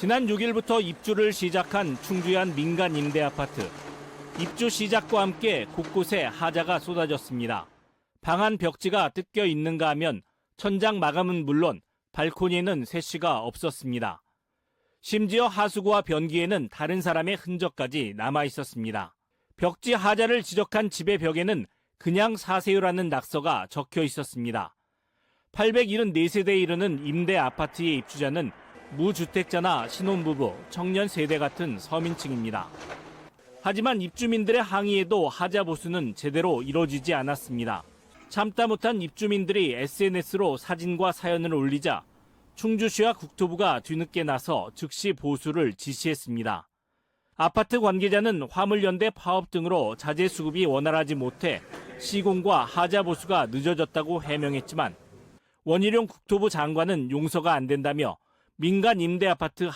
지난 6일부터 입주를 시작한 충주현 민간 임대 아파트. 입주 시작과 함께 곳곳에 하자가 쏟아졌습니다. 방안 벽지가 뜯겨 있는가 하면 천장 마감은 물론 발코니에는 새씨가 없었습니다. 심지어 하수구와 변기에는 다른 사람의 흔적까지 남아 있었습니다. 벽지 하자를 지적한 집의 벽에는 그냥 사세요라는 낙서가 적혀 있었습니다. 874세대에 이르는 임대 아파트의 입주자는 무주택자나 신혼부부, 청년 세대 같은 서민층입니다. 하지만 입주민들의 항의에도 하자 보수는 제대로 이뤄지지 않았습니다. 참다 못한 입주민들이 SNS로 사진과 사연을 올리자 충주시와 국토부가 뒤늦게 나서 즉시 보수를 지시했습니다. 아파트 관계자는 화물연대 파업 등으로 자재 수급이 원활하지 못해 시공과 하자 보수가 늦어졌다고 해명했지만 원희룡 국토부 장관은 용서가 안 된다며 민간 임대 아파트